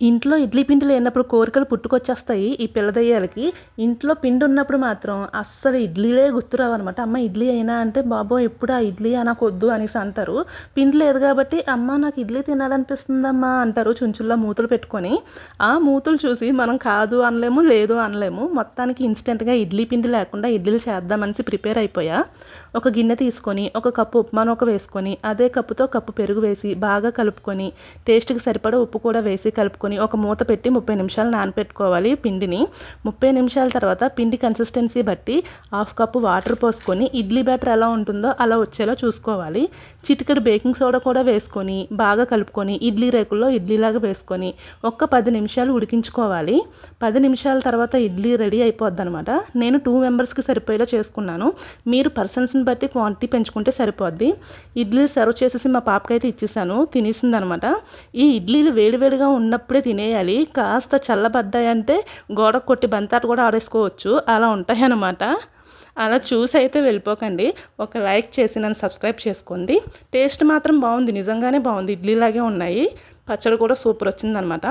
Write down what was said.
ఇంట్లో ఇడ్లీ పిండి లేనప్పుడు కోరికలు పుట్టుకొచ్చేస్తాయి ఈ పిల్లదయ్యాలకి. ఇంట్లో పిండి ఉన్నప్పుడు మాత్రం అస్సలు ఇడ్లీలే గుర్తురావు అనమాట అమ్మ ఇడ్లీ అయినా అంటే బాబో ఎప్పుడు ఆ ఇడ్లీ నాకు వద్దు అనేసి అంటారు. పిండి లేదు కాబట్టి అమ్మ నాకు ఇడ్లీ తినాలనిపిస్తుందమ్మా అంటారు చుంచుల్లో మూతులు పెట్టుకొని. ఆ మూతులు చూసి మనం కాదు అనలేము లేదు అనలేము. మొత్తానికి ఇన్స్టెంట్గా ఇడ్లీ పిండి లేకుండా ఇడ్లీలు చేద్దామని ప్రిపేర్ అయిపోయా. ఒక గిన్నె తీసుకొని ఒక కప్పు ఉప్మా నూక వేసుకొని అదే కప్పుతో కప్పు పెరుగు వేసి బాగా కలుపుకొని టేస్ట్కి సరిపడా ఉప్పు కూడా వేసి కలుపుకొని తీసుకొని ఒక మూత పెట్టి ముప్పై నిమిషాలు నానపెట్టుకోవాలి పిండిని. ముప్పై నిమిషాల తర్వాత పిండి కన్సిస్టెన్సీ బట్టి హాఫ్ కప్పు వాటర్ పోసుకొని ఇడ్లీ బ్యాటర్ ఎలా ఉంటుందో అలా వచ్చేలా చూసుకోవాలి. చిటికెడు బేకింగ్ సోడా కూడా వేసుకొని బాగా కలుపుకొని ఇడ్లీ రేకుల్లో ఇడ్లీలాగా వేసుకొని ఒక్క పది నిమిషాలు ఉడికించుకోవాలి. పది నిమిషాల తర్వాత ఇడ్లీ రెడీ అయిపోద్ది అనమాట నేను టూ మెంబర్స్కి సరిపోయేలా చేసుకున్నాను. మీరు పర్సన్స్ని బట్టి క్వాంటిటీ పెంచుకుంటే సరిపోద్ది. ఇడ్లీ సర్వ్ చేసేసి మా పాపకైతే ఇచ్చేసాను. తినేసింది అనమాట ఈ ఇడ్లీలు వేడివేడిగా ఉన్నప్పుడే అప్పుడే తినేయాలి. కాస్త చల్లబడ్డాయంటే గోడ కొట్టి బంతాట కూడా ఆడేసుకోవచ్చు. అలా ఉంటాయి అన్నమాట అలా చూసి అయితే వెళ్ళిపోకండి. ఒక లైక్ చేసి నన్ను సబ్స్క్రైబ్ చేసుకోండి. టేస్ట్ మాత్రం బాగుంది. నిజంగానే బాగుంది. ఇడ్లీలాగే ఉన్నాయి. పచ్చడి కూడా సూపర్ వచ్చిందనమాట